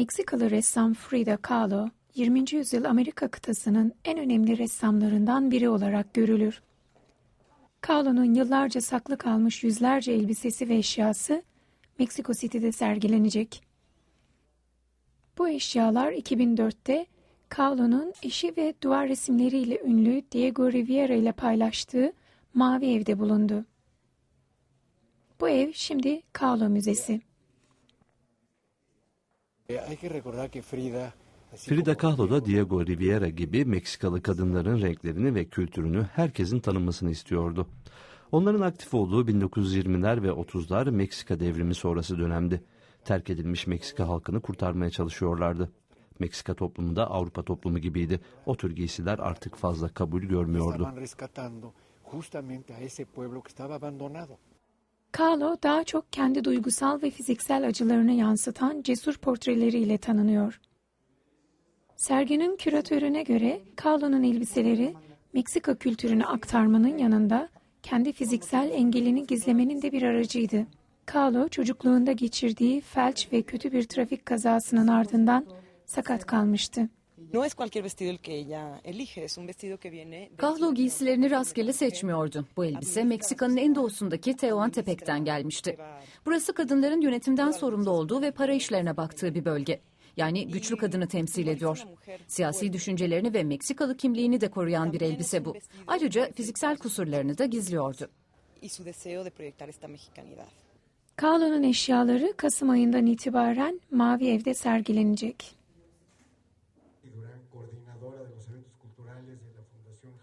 Meksikalı ressam Frida Kahlo, 20. yüzyıl Amerika kıtasının en önemli ressamlarından biri olarak görülür. Kahlo'nun yıllarca saklı kalmış yüzlerce elbisesi ve eşyası Meksiko City'de sergilenecek. Bu eşyalar 2004'te Kahlo'nun eşi ve duvar resimleriyle ünlü Diego Rivera ile paylaştığı Mavi Ev'de bulundu. Bu ev şimdi Kahlo Müzesi. Frida, así Frida Kahlo da Diego Rivera gibi Meksikalı kadınların renklerini ve kültürünü herkesin tanımasını istiyordu. Onların aktif olduğu 1920'ler ve 30'lar Meksika devrimi sonrası dönemdi. Terk edilmiş Meksika halkını kurtarmaya çalışıyorlardı. Meksika toplumu da Avrupa toplumu gibiydi. O tür giysiler artık fazla kabul görmüyordu. Kahlo daha çok kendi duygusal ve fiziksel acılarını yansıtan cesur portreleriyle tanınıyor. Serginin küratörüne göre Kahlo'nun elbiseleri Meksika kültürünü aktarmanın yanında kendi fiziksel engelini gizlemenin de bir aracıydı. Kahlo çocukluğunda geçirdiği felç ve kötü bir trafik kazasının ardından sakat kalmıştı. No es cualquier vestido el que ella elige, es un vestido que viene de Kahlo giysilerini rastgele seçmiyordu. Bu elbise Meksika'nın en doğusundaki Teoantepec'ten gelmişti. Burası kadınların yönetimden sorumlu olduğu ve para işlerine baktığı bir bölge. Yani güçlü kadını temsil ediyor. Siyasi düşüncelerini ve Meksikalı kimliğini de koruyan bir elbise bu. Ayrıca fiziksel kusurlarını da gizliyordu. Kahlo'nun eşyaları Kasım ayından itibaren Mavi Ev'de sergilenecek. De la Fundación